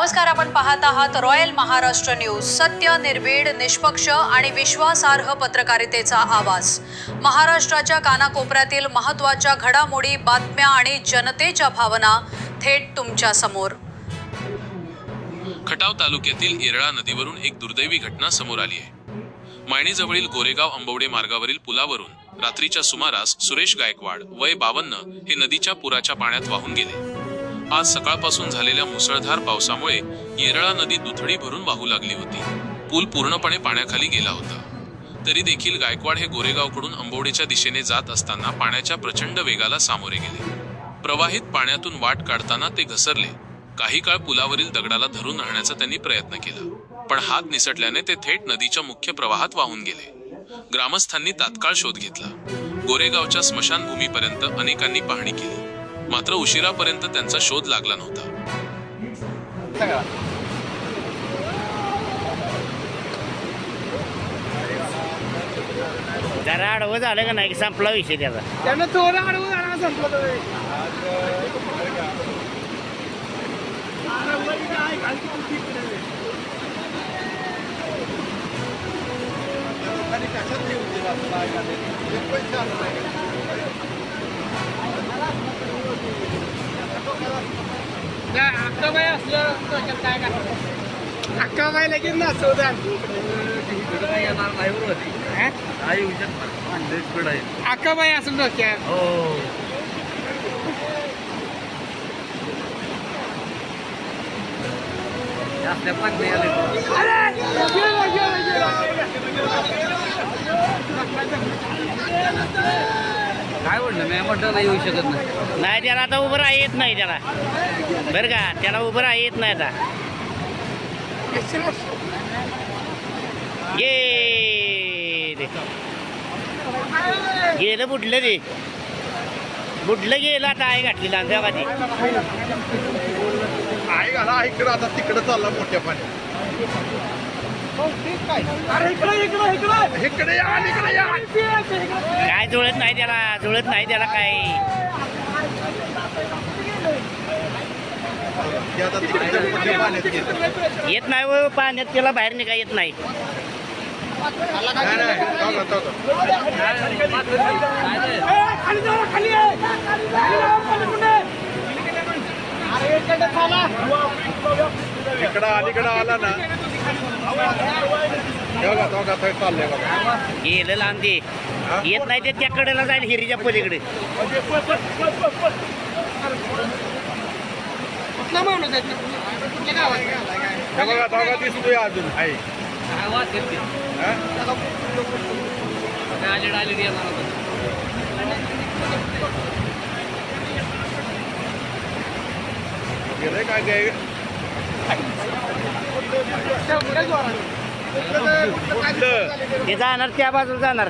नमस्कार आपण पाहत आहात रॉयल महाराष्ट्र न्यूज. सत्य निर्भीड निष्पक्ष आणि विश्वासार्ह पत्रकारितेचा आवाज. महाराष्ट्राच्या कानाकोपऱ्यातील महत्त्वाच्या घडामोडी बातम्या आणि जनतेच्या भावना थेट तुमच्यासमोर. खटाव तालुक्यातील येरळा नदीवरून एक दुर्दैवी घटना समोर आली आहे. मायणीजवळील गोरेगाव अंबवडे मार्गावरील पुलावरून रात्रीच्या सुमारास सुरेश गायकवाड वय बावन्न हे नदीच्या पुराच्या पाण्यात वाहून गेले. आज सकाळपासून झालेल्या मुसळधार पावसामुळे येरळा नदी दुथडी भरून वाहू लागली होती. पूल पूर्णपणे पाण्याखाली गेला होता. तरी देखील गायकवाड हे गोरेगावकडून अंबवडेच्या दिशेने जात असताना पाण्याच्या प्रचंड वेगाला सामोरे गेले. प्रवाहित पाण्यातून वाट काढताना ते घसरले. काही काळ पुलावरील दगडाला धरून राहण्याचा त्यांनी प्रयत्न केला. पण हात निसटल्याने ते थेट नदीच्या मुख्य प्रवाहात वाहून गेले. ग्रामस्थांनी तात्काळ शोध घेतला. गोरेगावच्या स्मशानभूमीपर्यंत अनेकांनी पाहणी केली. मात्र उशिरापर्यंत त्यांचा शोध लागला नव्हता. जरा आडवं झालं का नाही? संपला विषय त्याचा. त्यानं थोडं अडवून जाणार संपलं तर. अक्काबाई असलं डोक्यात काय करणार? अक्काबाई लगेच नाचवतात अक्काबाई असं डोक्यात. अरे गेला, गेला, गेला. काय म्हणलं मी म्हटलं नाही येऊ शकत नाही. नाही त्याला आता उभं राहा येत नाही त्याला. बरं का? त्याला उभं राहा येत नाही आता. ये. गेलं बुडलं ते. बुडलं गेलं आता आहे घातली लांब्या ती आहे घाला इकडं आता तिकडं चालला मोठ्या पाण्यात इकडं या इकडे या. काय जुळत नाही त्याला जुळत नाही त्याला काय येत नाही व पाण्यात त्याला बाहेर निघा येत नाही. खाली इकडे अलीकडं आला ना. बघा बघा ते चाललंय बघा. गेलं लांब ते येत नाही ते त्या कडेला जाईल हिरीच्या पलीकडे. कुठला माणूस आहे तो? कुठल्या गावात? आहे? हे बघा दिसतोय अजून. आहे हा? गेलंय काय तेवढ्या जोराने. कुठलं- कुठलं काय कुठलं? ते जाणार? त्या बाजूला जाणार.